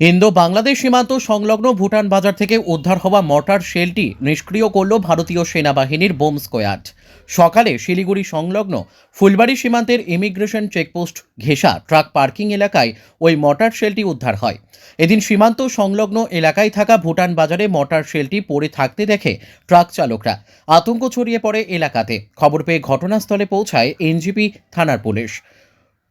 Indo Bangladesh সীমান্ত সংলগ্ন ভুটান বাজার থেকে উদ্ধার হওয়া মর্টার শেলটি নিষ্ক্রিয় করল ভারতীয় সেনাবাহিনীর বোম স্কোয়াড। সকালে শিলিগুড়ি সংলগ্ন ফুলবাড়ি সীমান্তের ইমিগ্রেশন চেকপোস্ট ঘেঁষা ট্রাক পার্কিং এলাকায় ওই মর্টার শেলটি উদ্ধার হয়। এদিন সীমান্ত সংলগ্ন এলাকায় থাকা ভুটান বাজারে মর্টার শেলটি পড়ে থাকতে দেখে ট্রাক চালকরা আতঙ্ক ছড়িয়ে পড়ে এলাকাতে। খবর পেয়ে ঘটনাস্থলে পৌঁছায় এনজিপি থানার পুলিশ।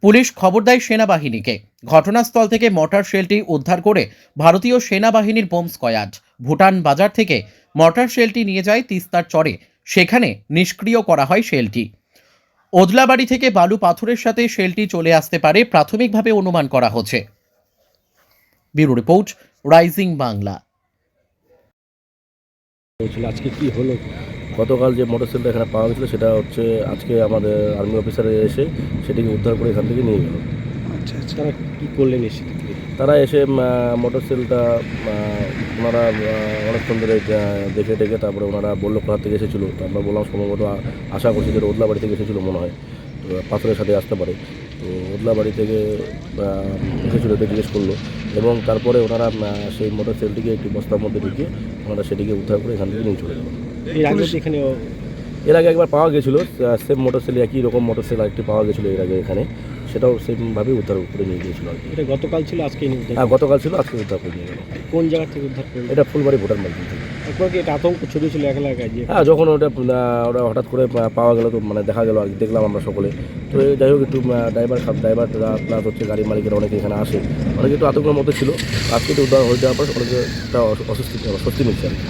পুলিশ খবর দেয় সেনাবাহিনীকে। ঘটনাস্থল থেকে মর্টার শেলটি উদ্ধার করে ভারতীয় সেনাবাহিনীর বোম স্কোয়াড। ভুটান বাজার থেকে মর্টার শেলটি নিয়ে যায় তিস্তার চরে। সেখানে নিষ্ক্রিয় করা হয় শেলটি। ওদলাবাড়ি থেকে বালু পাথরের সাথে শেলটি চলে আসতে পারে প্রাথমিকভাবে অনুমান করা হচ্ছে। Bureau report, rising Bangla. আজকে কি হলো? গতকাল যে মোটরসাইকেলটা এখানে পাওয়া গেছিল সেটা হচ্ছে আজকে আমাদের আর্মি অফিসারে এসে সেটিকে উদ্ধার করে এখান থেকে নিয়ে গেল। আচ্ছা আচ্ছা। তারা কি করলেন এসে তারা এসে মোটরসাইকেলটা ওনারা অনেকক্ষণ ধরে দেখে টেকে তারপরে ওনারা বলল কোথা থেকে এসেছিল। তো আমরা বললাম সম্ভবত আশা করছি যে ওদলাবাড়ি থেকে এসেছিল মনে হয়। তো পাথরের সাথে আসতে পারে। তো ওদলাবাড়ি থেকে আহ, এসেছিল এটা জিজ্ঞেস করল। এবং তারপরে ওনারা সেই মোটরসাইকেলটিকে একটি বস্তার মধ্যে ঢুকিয়ে ওনারা সেটিকে উদ্ধার করে এখান থেকে নিয়ে চলে গেল। এর আগে এখানে এর আগে একবার পাওয়া গেছিল সেম মোটরসাইকেল একই রকম মোটরসাইকেল একটি পাওয়া গেছিল এর আগে এখানে। সেটাও সেমভাবে উদ্ধার করে নিয়ে গিয়েছিল আর কি। এটা গতকাল ছিল আজকে হ্যাঁ গতকাল ছিল আজকে উদ্ধার করে নিয়ে গেল। কোন জায়গা থেকে উদ্ধার করলেন এটা ফুলবাড়ি ভোটার মার্কেট থেকে। একবার কি এটা আতঙ্ক ছড়িয়েছিল এক এলাকায় যে হ্যাঁ যখন ওটা ওটা হঠাৎ করে পাওয়া গেল তো মানে দেখা গেল আর দেখলাম আমরা সকলে। তো যাই হোক একটু ড্রাইভার ড্রাইভার প্লাস হচ্ছে গাড়ির মালিকেরা অনেকে এখানে আসে। অনেকে একটু আতঙ্কের মতো ছিল। আজকে তো উদ্ধার হয়ে যাওয়ার পর অনেকে একটা অস্বস্তি স্বস্তি মিলছে আর কি।